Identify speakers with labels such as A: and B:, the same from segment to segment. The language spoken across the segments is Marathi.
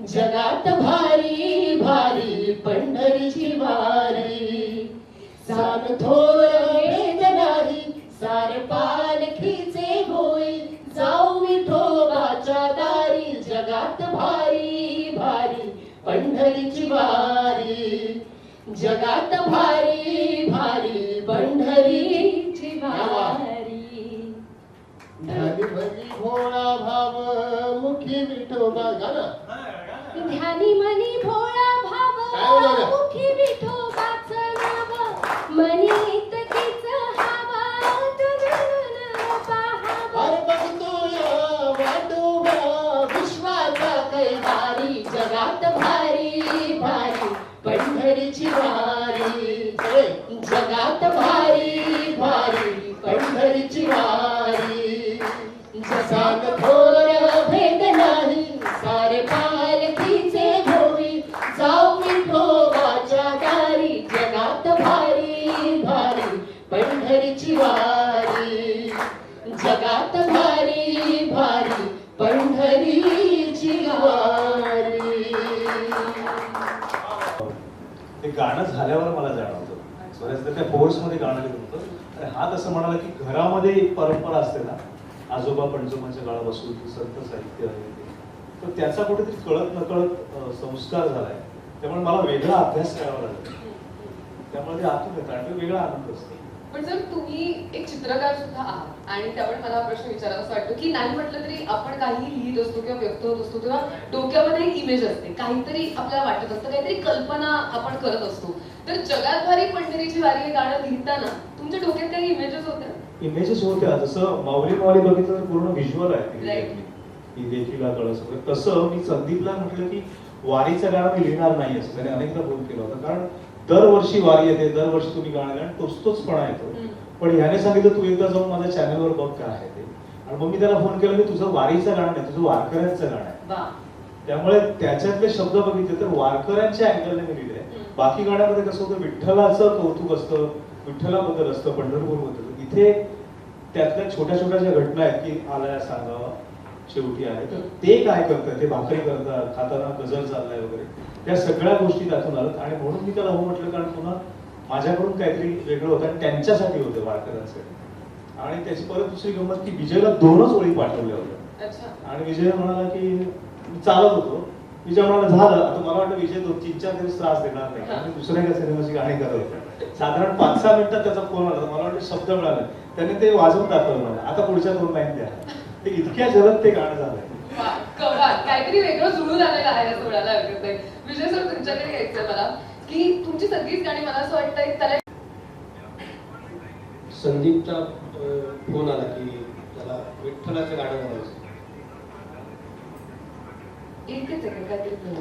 A: जगात भारी भारी पंढरीची वारी. सान थोर भेद नाही सार पालखीचे होई. जाऊ विठोबाच्या दारी जगात भारी भारी पंढरीची वारी. जगात भारी भारी पंढरीची वारी. ढग भरी भोळा भाव मुखी विठोबा गाणं.
B: ध्यानी मनी भोळा भाव? मुखी विठोबाचं नाव मनीत तीच हवा तुझं पाहावं
A: अरे बघतोय वाटोबा विश्वाचा कैवारी जगात भारी भारी पंढरीची वारी. जगात भारी भारी पंढरीची वारी जगात थोर भेद नाही सारे पालखीचे होई जाऊ विठोबाच्या दारी जगात भारी भारी पंढरीची वारी जगात भारी भारी वारी.
C: ते गाणं झाल्यावर मला जाणवतं. बऱ्याचदा त्या फोर्समध्ये गाणं लिहिलं होतं. आणि हा तसं म्हणाला की घरामध्ये एक परंपरा असते ना आजोबा पंचमाच्या काळापासून संत साहित्य आहे तर त्याचा कुठेतरी कळत नकळत संस्कार झालाय. त्यामुळे मला वेगळा अभ्यास करावा लागला. त्यामुळे ते आतून येतं आणि वेगळा आनंद असतो.
D: पण जर तुम्ही एक चित्रकार सुद्धा आहात आणि त्यामुळे मला प्रश्न विचारावा असं वाटतो की नाही म्हटलं तरी आपण काही लिहित असतो किंवा व्यक्त होत असतो तेव्हा डोक्यामध्ये एक इमेज असते काहीतरी आपल्याला वाटत असतं काहीतरी कल्पना आपण करत असतो. तर जगात भारी पंढरीची वारी हे गाणं लिहिताना तुमच्या डोक्यात काही इमेजेस होत्या?
C: इमेजेस होत्या. जसं माऊली माऊली बघितलं तर पूर्ण व्हिज्युअल आहे ती. ही देखील. तसं मी संदीपला म्हटलं की वारीचं गाणं मी लिहिणार नाही असं. त्याने अनेकदा फोन केला होता. कारण दरवर्षी वारी येते दरवर्षी तुम्ही गाणं गाणं तोच तोचपणा येतो. पण ह्याने सांगितलं तू एकदा जाऊन माझ्या चॅनलवर बघ काय आहे ते. आणि मग मी त्याला फोन केला की तुझं वारीचं गाणं नाही तुझं वारकऱ्यांचं गाणं आहे. त्यामुळे त्याच्यातले शब्द बघितले तर वारकऱ्यांच्या अँगलने मी लिहिले. बाकी गाण्यामध्ये कसं होतं विठ्ठलाचं कौतुक असतं विठ्ठलाबद्दल असतं पंढरपूरबद्दल. इथे त्यातल्या छोट्या छोट्या ज्या घटना आहेत की आलाय सांगावा. शेवटी आहे. तर ते काय करतात? ते भाकरी करतात खाताना गजर चाललाय वगैरे. त्या सगळ्या गोष्टी त्यातून आल्यात. आणि म्हणून मी त्याला हो म्हटलं कारण पुन्हा माझ्याकडून काहीतरी वेगळं होतं आणि त्यांच्यासाठी होतं वारकऱ्यांसाठी आणि त्याची परत दुसरी गंमत की विजयला दोनच ओळी पाठवल्या होत्या. आणि विजय म्हणाला की चालत होतो. विजय म्हणाला झालं. आता मला वाटतं विजय दोन तीन चार दिवस त्रास देणार नाही. आणि दुसऱ्या एका सिनेमाची गाणी करत होता साधारण पाच सहा मिनिटात त्याचा फोन आला. मला वाटतं शब्द मिळाला. त्याने ते वाजवून दाखवलं मला. आता पुढच्या दोन लाईन द्या. ते इतक्या जलद ते गाणं झालंय
D: कमाल काहीतरी वेगळं जुळून आलेलं आहे असं म्हणायला हरकत नाही विजय सर तुमच्याकडे यायचंय मला की तुमची सगळीच गाणी मला असं वाटतंय त्याला
E: संदीपचा फोन आला की त्याला विठ्ठलाचं गाणं गायचं
D: एकच सेकंड काहीतरी.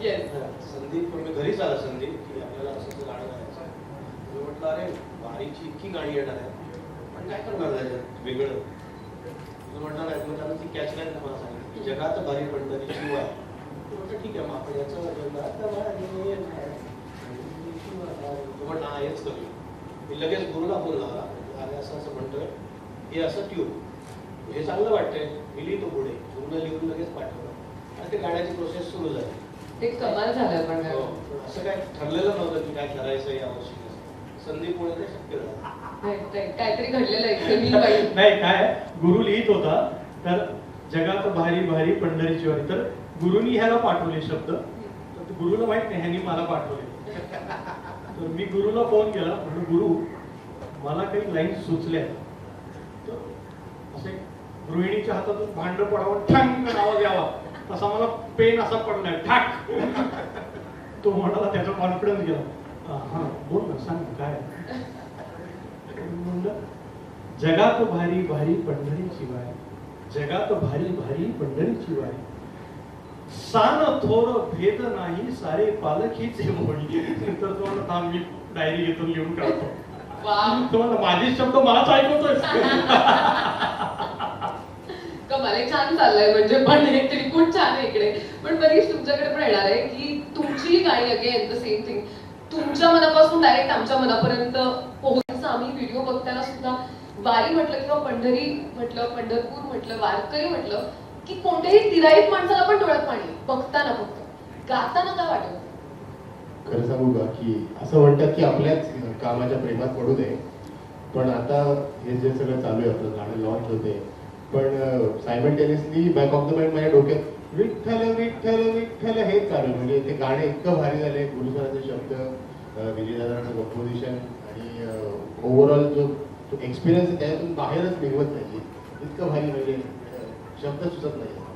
D: Yes.
E: संदीप मी घरीच आला संदीप की आपल्याला असं गाणं गायचं आहे. मी म्हटलं अरे वारीची इतकी गाणी येणार आहे. पण काय करणार त्याच्यात वेगळं. मी म्हटलं नाही मग ती कॅचलाईन मला सांगितली. की जगात भारी पंढरीची वार मी म्हटलं ठीक आहे मग आपण याचं म्हटलं हा हेच करूया. मी लगेच गुरुला फोन लावला. अरे असं असं म्हणतोय. हे असं ट्यून हे चांगलं वाटतंय. मी लिहितो पुढे. गुरुला लिहून लगेच पाठवलं. आणि ते गाण्याची प्रोसेस सुरू झाली.
D: ते कमाल झालं पण.
E: हो. असं काय ठरलेलं नव्हतं की काय करायचं या वर्षी. संदीपमुळे ते शक्य झालं
D: नाही, नाही, काहीतरी घडलेलं आहे मी पाहिजे
F: नाही काय गुरु लिहित होता तर जगात भारी भारी पंढरीची वारी. तर गुरुनी ह्याला पाठवले शब्द. तर गुरुला माहीत नाही ह्यानी मला पाठवले. तर मी गुरुला फोन केला म्हणून गुरु मला काही लाईन सुचल्या तर असे गृहिणीच्या हातातून भांड पडावं ठंग आवाज यावा तसा मला पेन असा पडलाय ठाक. तो म्हणाला त्याचा कॉन्फिडन्स गेला हा बोल ना सांग काय? आहे?" म्हणलं जगात भारी भारी पंढरीची वारी जगात भारी भारी पंढरीची वारी सान थोर भेद नाही सारे पालखीचे म्हणली तर तो म्हणला, थांब मी डायरी घेतो लिहून काढतो.
D: वा
F: तो म्हणला, माझे शब्द मलाच ऐकवतोय
D: कमाल छान चाललंय म्हणजे पण हे त्रिकूट छान आहे इकडे. पण बरीच तुमच्याकडे पण येणार आहे की तुमची गाणी अगेन द सेम थिंग तुमच्या मनापासून डायरेक्ट आमच्या मनापर्यंत पोहोचायचं आम्ही व्हिडिओ बघताना सुद्धा वारी म्हटलं किंवा पंढरी म्हटलं पंढरपूर म्हटलं वारकरी म्हटलं की कोणत्याही तिराईत माणसाला पण डोळ्यात पाणी बघताना फक्त. गाताना काय वाटत?
G: खरं सांगू का की असं म्हणतात की आपल्याच कामाच्या प्रेमात पडू नये. पण आता हे जे सगळं चालू आहे आपलं गाणं लॉन्च होते पण simultaneously back of the mind माझ्या डोक्यात विठ्ठल विठ्ठल विठ्ठल हेच चालू म्हणजे ते गाणे इतकं भारी झाले गुरुसराचे शब्द अं, कंपोजिशन आणि ओव्हरऑल जो एक्सपिरियन्स त्यातून बाहेरच निघत नाही. इतकं भारी म्हणजे शब्द सुचत नाही.